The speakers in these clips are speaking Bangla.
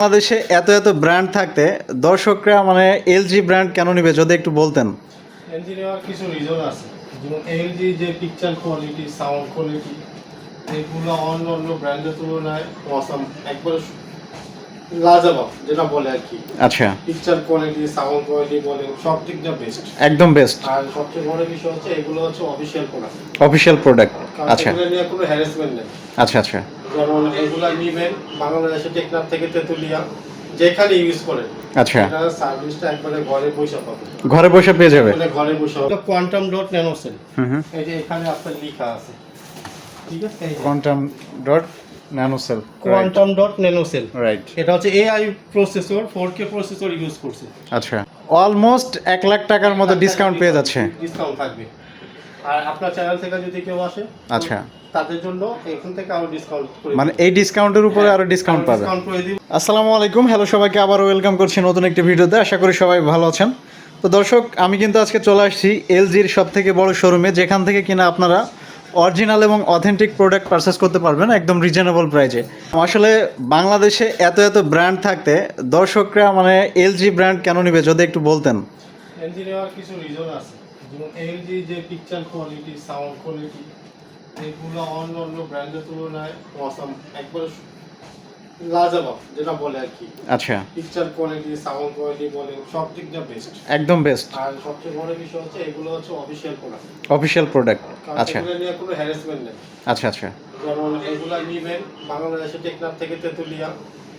বাংলাদেশে এত এত ব্র্যান্ড থাকতে দর্শকরা মানে এলজি ব্র্যান্ড কেন নিবে যদি একটু বলতেন? এলজি নেওয়ার কিছু রিজন আছে। যেমন এলজি যে পিকচার কোয়ালিটি সাউন্ড কোয়ালিটি এগুলো অন্য অন্য ব্র্যান্ডের তুলনায় একবারে লাজাবাব যেটা বলে আর কি। আচ্ছা। পিকচার কোয়ালিটি সাউন্ড কোয়ালিটি বলে সব দিক দিয়ে বেস্ট একদম বেস্ট আর সবচেয়ে বড় বিষয় হচ্ছে এগুলো হচ্ছে অফিসিয়াল প্রোডাক্ট অফিসিয়াল প্রোডাক্ট কারণ আচ্ছা। এগুলো নিয়ে কোনো হ্যারাসমেন্ট নেই। আচ্ছা আচ্ছা। যেমন এগুলা নিবেন বাংলাদেশে টেকনাফ থেকে তেতুলিয়া যেখানে ইউজ করেন আচ্ছা। সার্ভিসটা একবারে ঘরে বসে পাবেন ঘরে বসে পেয়ে যাবে। মানে ঘরে বসে কোয়ান্টাম ডট ন্যানোসেল হুম হুম। এই যে এখানে আপনার লেখা আছে। ঠিক আছে? Quantum dot nanocell quantum dot nanocell right এটা হচ্ছে AI processor four K processor use করছে। আচ্ছা। অলমোস্ট এক লাখ টাকার মতো ডিসকাউন্ট পেয়ে যাচ্ছে। ডিসকাউন্ট থাকবে। আর আপনার চ্যানেল থেকে যদি কেউ আসে আচ্ছা। তাদের জন্য এখান থেকে আরও ডিসকাউন্ট মানে এই ডিসকাউন্টের উপরে আরও ডিসকাউন্ট পাবে। আসসালামু আলাইকুম। হ্যালো সবাইকে আবার ওয়েলকাম করছি নতুন একটি ভিডিওতে। আশা করি সবাই ভালো আছেন। তো দর্শক আমি কিন্তু আজকে চলে আসছি এলজির সব থেকে বড় শোরুমে যেখান থেকে কিনা আপনারা অরিজিনাল এবং অথেন্টিক প্রোডাক্ট পারচেস করতে পারবেন একদম রিজনেবল প্রাইজে আসলে বাংলাদেশে এত এত ব্র্যান্ড থাকতে দর্শকরা মানে এলজি ব্র্যান্ড কেন নিবে, যদি একটু বলতেন? এলজি নেওয়ার কিছু রিজন আছে। যেমন এলজি যে পিকচার কোয়ালিটি সাউন্ড কোয়ালিটি এগুলো অন্য অন্য ব্র্যান্ডের তুলনায় অসাম লাজাবাব যেটা বলে আর কি। আচ্ছা। পিকচার কোয়ালিটি সাউন্ড কোয়ালিটি বলে সব দিক দিয়ে বেস্ট একদম বেস্ট আর সবচেয়ে বড় বিষয় হচ্ছে এগুলো হচ্ছে অফিসিয়াল প্রোডাক্ট প্রোডাক্ট আচ্ছা। এগুলো নিয়ে কোনো হ্যারাসমেন্ট নেই। আচ্ছা আচ্ছা। যেমন এগুলা নিবেন বাংলাদেশে টেকনাফ থেকে তেতুলিয়া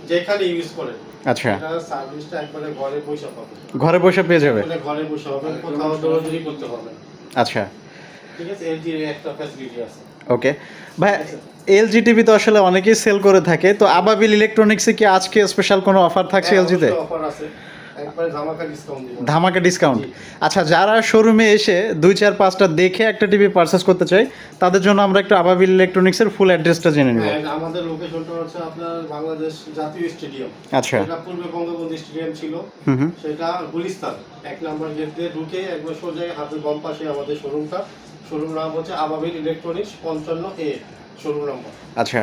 যেখানে ইউজ করেন আচ্ছা। সার্ভিসটা একবারে ঘরে বসে পাবেন। ঘরে বসে পেয়ে যাবে? ঘরে বসে হবে কোথাও দৌড়াদৌড়ি করতে হবে আচ্ছা। ঠিক আছে? একটা ফ্যাসিলিটি আছে। ওকে ভাই এলজি টিভি তো আসলে অনেকেই সেল করে থাকে। তো আবাবিল ইলেকট্রনিক্সে কি আজকে স্পেশাল কোনো অফার থাকছে এলজিতে অফার আছে। ধামাকা ডিসকাউন্ট। আচ্ছা যারা শোরুমে এসে দুই চার পাঁচটা দেখে একটা টিভি পারচেস করতে চাই তাদের জন্য আমরা একটু আবাবিল ইলেকট্রনিক্সের ফুল অ্যাড্রেসটা জেনে নিব। And আমাদের লোকেশনটা হচ্ছে আপনার বাংলাদেশ জাতীয় স্টেডিয়াম আচ্ছা। এটা পূর্বে বঙ্গবন্ধু স্টেডিয়াম ছিল। সেটা গুলিস্তান। এক নম্বর গেট দিয়ে ঢুকে একবার সোজাই হাতের বাম পাশে আমাদের শোরুমটা শোরুম নাম হচ্ছে আবাবিল ইলেকট্রনিক্স পঞ্চান্ন এ নাম্বার। আচ্ছা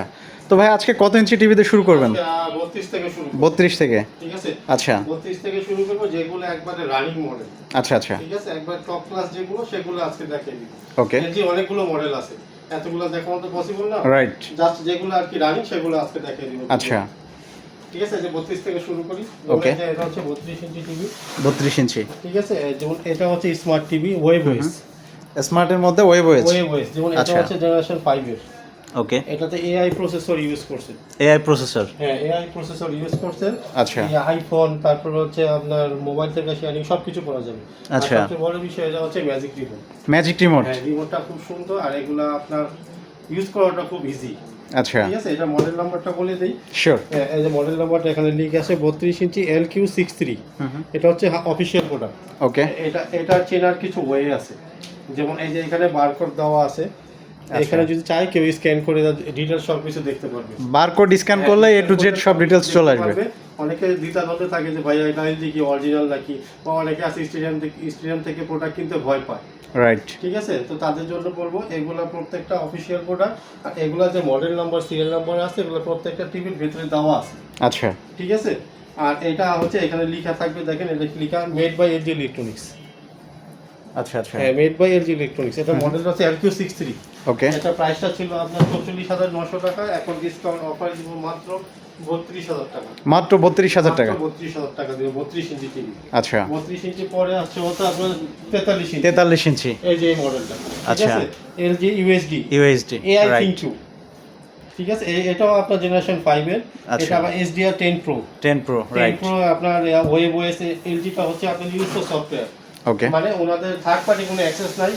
তো ভাই আজকে কত ইঞ্চি টিভিতে শুরু করবেন? বত্রিশ থেকে শুরু বত্রিশ থেকে? ঠিক আছে? আচ্ছা। বত্রিশ থেকে শুরু করব যেগুলো একবারে রানিং মডেল আচ্ছা আচ্ছা। ঠিক আছে? একবার টপ ক্লাস যেগুলো সেগুলো আজকে দেখিয়ে দিব। ওকে অনেকগুলো মডেল আছে এতগুলো দেখানো তো পসিবল না। রাইট জাস্ট যেগুলো আর কি রানিং সেগুলো আজকে দেখিয়ে দিব। আচ্ছা। ঠিক আছে? যে বত্রিশ থেকে শুরু করি। যে এটা হচ্ছে বত্রিশ ইঞ্চি টিভি বত্রিশ ইঞ্চি। ঠিক আছে? যেমন এটা হচ্ছে স্মার্ট টিভি ওয়েব ওয়েস স্মার্টের মধ্যে ওয়েব ওয়েজ ওয়েব ওয়েস যেমন এটা আচ্ছা। হচ্ছে জেনারেশন এর। ওকে এটাতে এআই প্রসেসর ইউজ করছে। এআই প্রসেসর হ্যাঁ এআই প্রসেসর ইউজ করছে। আচ্ছা। আইফোন তারপর হচ্ছে আপনার মোবাইল থেকে শেয়ারিং সব কিছু করা যাবে। আচ্ছা। সবচেয়ে বড় বিষয় এটা হচ্ছে ম্যাজিক রিমোট ম্যাজিক রিমোট হ্যাঁ রিমোটটা খুব সুন্দর আর এগুলা আপনার ইউজ করাটা খুব ইজি আচ্ছা। ঠিক আছে? এটা মডেল নাম্বারটা বলে দিই। শিওর হ্যাঁ, এই যে মডেল নাম্বারটা এখানে লিখ আছে বত্রিশ inch L Q six three হুম হুম। এটা হচ্ছে অফিসিয়াল প্রোডাক্ট ওকে এটা এটা চেনার কিছু ওয়ে আছে। যেমন এই যে এখানে বারকোড দেওয়া আছে। এখানে যদি চাই কেউ স্ক্যান করে ডিটেলস সব কিছু দেখতে পারবে। বারকোড স্ক্যান করলে এ টু জেড সব ডিটেলস চলে আসবে। অনেকে দ্বিধা থাকে যে ভাইয়া এটা কি অরিজিনাল নাকি? বা অনেকে আছে স্টেডিয়াম থেকে স্টেডিয়াম থেকে প্রোডাক্ট কিনতে ভয় পায়। রাইট ঠিক আছে? তো তাদের জন্য বলব এগুলা প্রত্যেকটা অফিসিয়াল প্রোডাক্ট আর এগুলা যে মডেল নাম্বার সিরিয়াল নাম্বার আছে এগুলো প্রত্যেকটা টিভির ভেতরে দেওয়া আছে। আচ্ছা। ঠিক আছে? আর এটা হচ্ছে এখানে লেখা থাকবে দেখেন এটা লেখা? মেড বাই এলজি ইলেকট্রনিক্স আচ্ছা আচ্ছা। হ্যাঁ মেড বাই এলজি ইলেকট্রনিক্স এটা মডেল হচ্ছে এলকিউ সিক্স থ্রি ওকে এটা প্রাইসটা ছিল আপনার চল্লিশ হাজার নশো টাকা। এখন ডিসকাউন্ট অফার দিব মাত্র বত্রিশ হাজার টাকা। মাত্র বত্রিশ হাজার টাকা? বত্রিশ হাজার টাকা দিব বত্রিশ ইঞ্চি টিভি। আচ্ছা। বত্রিশ ইঞ্চি পরে আসছে হচ্ছে আপনার তেতাল্লিশ ইঞ্চি। তেতাল্লিশ ইঞ্চি। এই যে এই মডেলটা আচ্ছা। LG USD USD AI right ThinQ ঠিক আছে? এটাও আপনার জেনারেশন ফাইভের আচ্ছা। এটা আবার SDR ten pro ten pro ten pro আপনার ওয়েব ওয়েস এলজিটা হচ্ছে আপনার ইউজ সফটওয়্যার ওকে মানে ওনাদের থার্ড পার্টি কোনো অ্যাক্সেস নাই।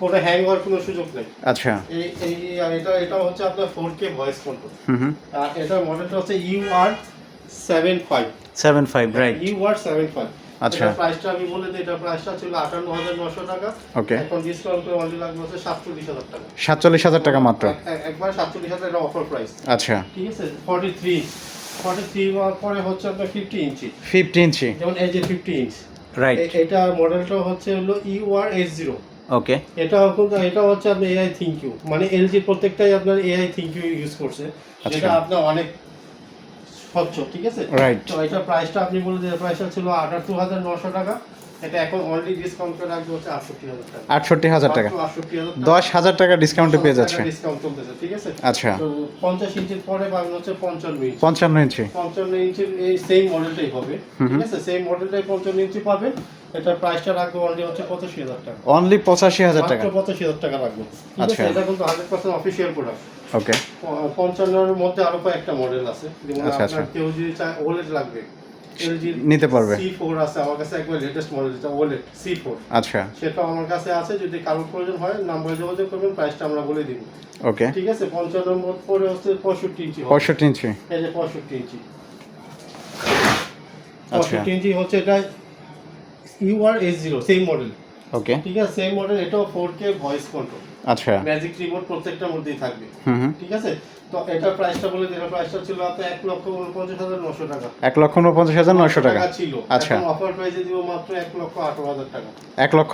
কোনো হ্যাং হওয়ার কোনো সুযোগ নেই। আচ্ছা। এই এই এটা এটা হচ্ছে আপনার ফোর কে ভয়েস কন্ট্রোল হুম আর এটার মডেলটা হচ্ছে U R seven five seven five right U R seven five আচ্ছা। প্রাইসটা আমি বলে দিই এটার প্রাইসটা ছিল আটান্ন হাজার নশো টাকা। ওকে। এখন ডিসকাউন্ট করে অনলি লাগবে হচ্ছে সাতচল্লিশ হাজার টাকা। সাতচল্লিশ হাজার টাকা মাত্র। এক- এক- একবার সাতচল্লিশ হাজার এটা অফার প্রাইস আচ্ছা। ঠিক আছে? ফর্টি থ্রি ফর্টি থ্রি পরে হচ্ছে আপনার ফিফটি ইঞ্চি। ফিফটি ইঞ্চি। যেমন এই যে ফিফটি ইঞ্চ রাইট এটা মডেলটা হচ্ছে হলো U R S zero okay এটা এটা হচ্ছে আপনার এআই থিঙ্ক ইউ মানে এলজি প্রত্যেকটাই আপনার এআই থিঙ্ক ইউ ইউজ করছে আচ্ছা। যেটা আপনার অনেক স্বচ্ছ ঠিক আছে? রাইট তো এটা প্রাইসটা আপনি বলে যে প্রাইসটা ছিল আটাত্তর হাজার নশো টাকা। এটা এখন অনলি ডিসকাউন্ট করে রাখবে হচ্ছে আটষট্টি হাজার টাকা। আটষট্টি হাজার টাকা। দশ হাজার টাকা ডিসকাউন্টে পেয়ে যাচ্ছে ডিসকাউন্ট চলতেছে ঠিক আছে? আচ্ছা। তো পঞ্চাশ ইঞ্চির পরে পাবেন হচ্ছে পঞ্চান্ন ইঞ্চি। পঞ্চান্ন ইঞ্চি। পঞ্চান্ন ইঞ্চির এই সেম মডেলটাই হবে ঠিক আছে? সেম মডেলটাই পঞ্চান্ন ইঞ্চি পাবেন এটার প্রাইসটা রাখব অনলি হচ্ছে পঁচাশি হাজার টাকা। অনলি পঁচাশি হাজার টাকা। পঁচাশি হাজার টাকা রাখব। আচ্ছা। এটা কিন্তু hundred percent official product okay পঞ্চান্নের মধ্যে আরও কয়েকটা মডেল আছে। যেমন আচ্ছা, আপনার আচ্ছা। কেউ যদি চায় ওলেট লাগবে। নিতে পারবে। সি ফোর আছে আমার কাছে একবার লেটেস্ট মডেল যেটা ওলেট সি ফোর আচ্ছা। সেটা আমার কাছে আছে যদি কারোর প্রয়োজন হয় নাম্বারে যোগাযোগ করবেন প্রাইসটা আমরা বলে দিব। ওকে। ঠিক আছে পঞ্চাশ নম্বর পরে হচ্ছে পঁয়ষট্টি ইঞ্চি হবে। পঁয়ষট্টি ইঞ্চি। এই যে পঁয়ষট্টি ইঞ্চি। আচ্ছা। পঁয়ষট্টি ইঞ্চি হচ্ছে এটা UR S zero same model okay ঠিক আছে সেম মডেল এটাও ফোর কে ভয়েস কন্ট্রোল আচ্ছা। ম্যাজিক রিমোট প্রত্যেকটার মধ্যেই থাকবে। হুম হুম। ঠিক আছে? তো এটার প্রাইসটা বলে দিলাম প্রাইসটা ছিল আপনার এক লক্ষ উনপঞ্চাশ হাজার নশো টাকা। এক লক্ষ উনপঞ্চাশ হাজার নয়শো টাকা। ছিল। আচ্ছা। অফার প্রাইসে দিব মাত্র এক লক্ষ আঠারো হাজার টাকা। এক লক্ষ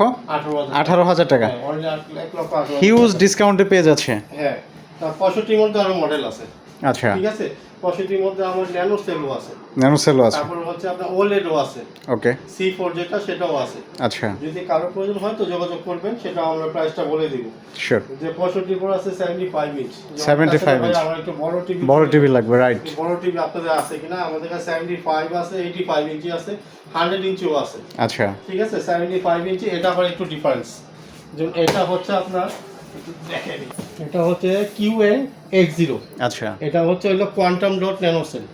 আঠারো হাজার। টাকা। হ্যাঁ, হিউজ টাকা। ডিসকাউন্টে পেয়ে যাচ্ছে। হ্যাঁ তা পঁয়ষট্টির মধ্যে আরও মডেল আছে। আচ্ছা। ঠিক আছে? পঁয়ষট্টির মধ্যে আমার ন্যানো সেলও আছে। ন্যানো সেলও আছে। তারপর হচ্ছে আপনার ওলেডও আছে। ওকে। সি ফোর যেটা সেটাও আছে। আচ্ছা। যদি কারও প্রয়োজন হয় তো যোগাযোগ করবেন সেটা আমরা প্রাইসটা বলে দিব। শিওর যে পঁয়ষট্টি পর আছে সেভেন্টি ফাইভ ইঞ্চ 75 inch। আমার একটু বড় টিভি বড় টিভি লাগবে রাইট বড় টিভি আপনাদের আছে কিনা? আমাদের কাছে সেভেন্টি ফাইভ আছে এইটি ফাইভ ইঞ্চি আছে হান্ড্রেড ইঞ্চিও আছে। আচ্ছা। ঠিক আছে? সেভেন্টি ফাইভ ইঞ্চি এটা আবার একটু ডিফারেন্স যেমন এটা হচ্ছে আপনার একটু দেখে এটা হচ্ছে কিউ এন এক্স জিরো আচ্ছা। এটা হচ্ছে হলো কোয়ান্টাম ডট ন্যানোসেল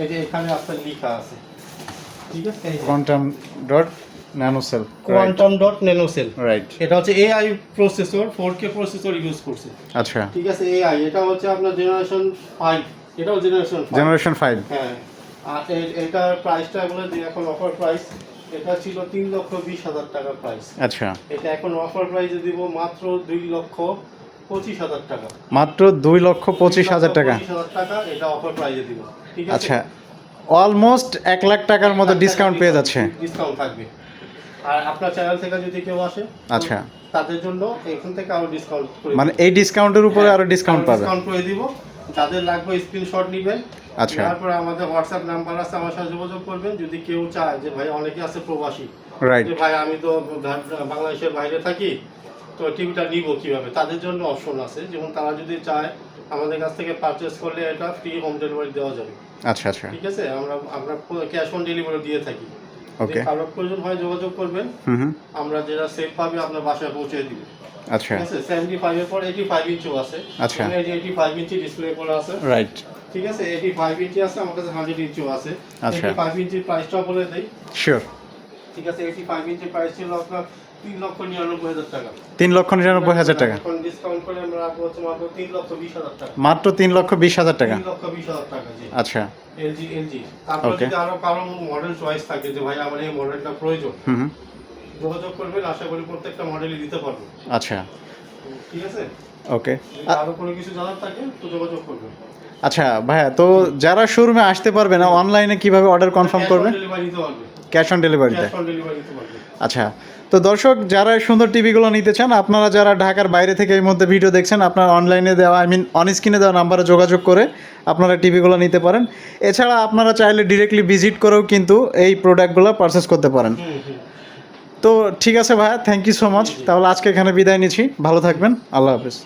এই যে এখানে আপনার লেখা আছে। ঠিক আছে? Quantum dot nano cell quantum dot nanocell right এটা হচ্ছে AI processor four K processor use করছে। আচ্ছা। ঠিক আছে? এআই এটা হচ্ছে আপনার জেনারেশন ফাইভ এটাও জেনারেশন জেনারেশন ফাইভ হ্যাঁ। আর এটার প্রাইসটা বলে দিই এখন অফার প্রাইস এটা ছিল তিন লক্ষ বিশ হাজার টাকার প্রাইস আচ্ছা। এটা এখন অফার প্রাইসে দিব মাত্র দুই লক্ষ পঁচিশ হাজার টাকা। মাত্র দুই লক্ষ পঁচিশ হাজার টাকা। টাকা এটা অফার প্রাইসে দিব। ঠিক আছে? আচ্ছা অলমোস্ট এক লাখ টাকার মতো ডিসকাউন্ট পেয়ে যাচ্ছে। ডিসকাউন্ট থাকবে। আর আপনার চ্যানেল থেকে যদি কেউ আসে আচ্ছা। তাদের জন্য এখান থেকে আরও ডিসকাউন্ট মানে এই ডিসকাউন্টের উপরে আরও ডিসকাউন্ট পাবে। ডিসকাউন্ট করে দিব। যাদের লাগবে স্ক্রিনশট নেবেন। আচ্ছা। তারপরে আমাদের হোয়াটসঅ্যাপ নাম্বার আছে আমার সাথে যোগাযোগ করবেন। যদি কেউ চায় যে ভাই অনেকে আছে প্রবাসী। রাইট ভাই আমি তো বাংলাদেশের বাইরে থাকি। তো টিভিটা নিব কীভাবে? তাদের জন্য অপশন আছে। যেমন তারা যদি চায় আমাদের কাছ থেকে পারচেস করলে এটা ফ্রি হোম ডেলিভারি দেওয়া যাবে। আচ্ছা আচ্ছা। ঠিক আছে? আমরা আমরা ক্যাশ অন ডেলিভারি দিয়ে থাকি। ওকে কারোর প্রয়োজন হয় যোগাযোগ করবেন। আমরা যেটা সেফ পাবে আপনার বাসায় পৌঁছে দিব। আচ্ছা। ঠিক আছে? সেভেন্টি ফাইভ এর পর এইটি ফাইভ ইঞ্চিও আছে। আচ্ছা। এই যে এইটি ফাইভ ইঞ্চি ডিসপ্লে করা আছে। রাইট ঠিক আছে? এইটি ফাইভ ইঞ্চি আছে আমার কাছে হান্ড্রেড ইঞ্চিও আছে। আচ্ছা। এইটি ফাইভ ইঞ্চির প্রাইসটাও বলে দেই। শিওর ঠিক আছে এইটি ফাইভ ইঞ্চির প্রাইস ছিল আপনার তিন লক্ষ নিরানব্বই হাজার টাকা। তিন লক্ষ নিরানব্বই হাজার টাকা। ডিসকাউন্ট করে আমরা হচ্ছে মাত্র তিন লক্ষ বিশ হাজার টাকা। মাত্র তিন লক্ষ বিশ হাজার টাকা? তিন লক্ষ বিশ হাজার টাকা জি। আচ্ছা। এলজি এলজি তারপর Okay. যদি আরও কারও মডেল চয়েস থাকে যে ভাই আমার এই মডেলটা প্রয়োজন যোগাযোগ করবেন আশা করি প্রত্যেকটা মডেলই দিতে পারব। আচ্ছা। ঠিক আছে? ওকে আরও কোনো কিছু জানার থাকে তো যোগাযোগ করবেন। আচ্ছা ভাইয়া তো যারা শোরুমে আসতে পারবে না অনলাইনে কীভাবে অর্ডার কনফার্ম করবে? ডেলিভারি দিতে পারবে। ক্যাশ অন ডেলিভারিতে আচ্ছা তো দর্শক যারা এই সুন্দর টিভিগুলো নিতে চান আপনারা যারা ঢাকার বাইরে থেকে এই মধ্যে ভিডিও দেখছেন আপনারা অনলাইনে দেওয়া আই মিন অন স্ক্রিনে দেওয়া নাম্বারে যোগাযোগ করে আপনারা টিভিগুলো নিতে পারেন। এছাড়া আপনারা চাইলে ডিরেক্টলি ভিজিট করেও কিন্তু এই প্রোডাক্টগুলো পারচেস করতে পারেন। তো ঠিক আছে ভাইয়া থ্যাংক ইউ সো মাচ তাহলে আজকে এখানে বিদায় নিচ্ছি। ভালো থাকবেন। আল্লাহ হাফিজ।